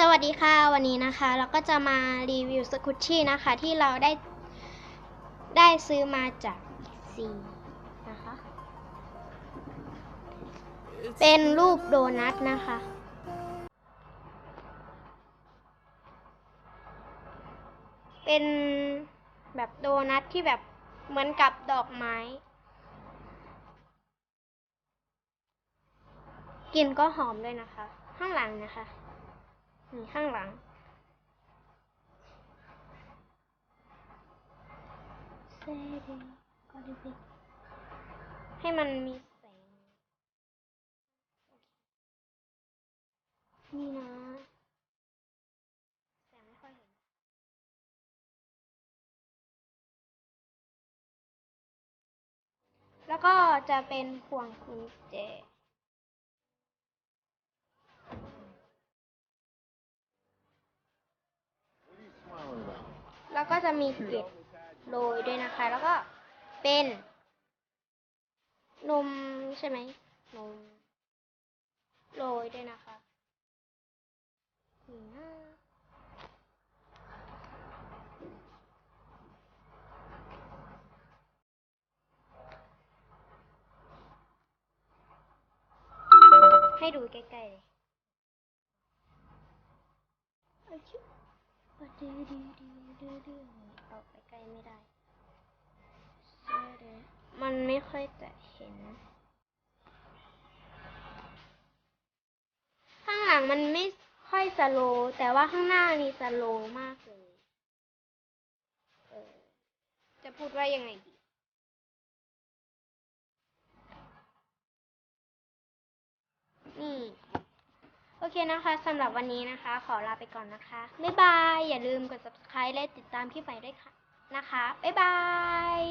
สวัสดีค่ะวันนี้นะคะ เราก็จะมารีวิวสกุชชี่นะคะที่เราได้ได้ซื้อมาจากซีนะคะเป็นรูปโดนัทนะคะ เป็นแบบโดนัทที่แบบเหมือนกับดอกไม้กลิ่นก็หอมด้วยนะคะ ข้างหลังนะคะ นี่ข้างหลังให้มันมีแสง นี่นะ แสงไม่ค่อยเห็น แล้วก็จะเป็นพวงกุญแจ แล้วก็จะมีเกล็ดโรยด้วยนะคะ แล้วก็เป็น นมใช่ไหมนมโรยด้วยนะคะให้ดูใกล้ๆเลย เอาชิเอดูดูดูดูดูเอกไปไกลไม่ได้มันไม่ค่อยจะเห็น ข้างหลังมันไม่ค่อยสโลแต่ว่าข้างหน้านี่สโลมากเลย เออ จะพูดว่ายังไงดี นี่ โอ เคนะคะสำหรับวันนี้นะคะ ขอลาไปก่อนนะคะ บ๊ายบาย อย่าลืมกด subscribe และติดตามพี่ใหม่ด้วยค่ะนะคะ บ๊ายบาย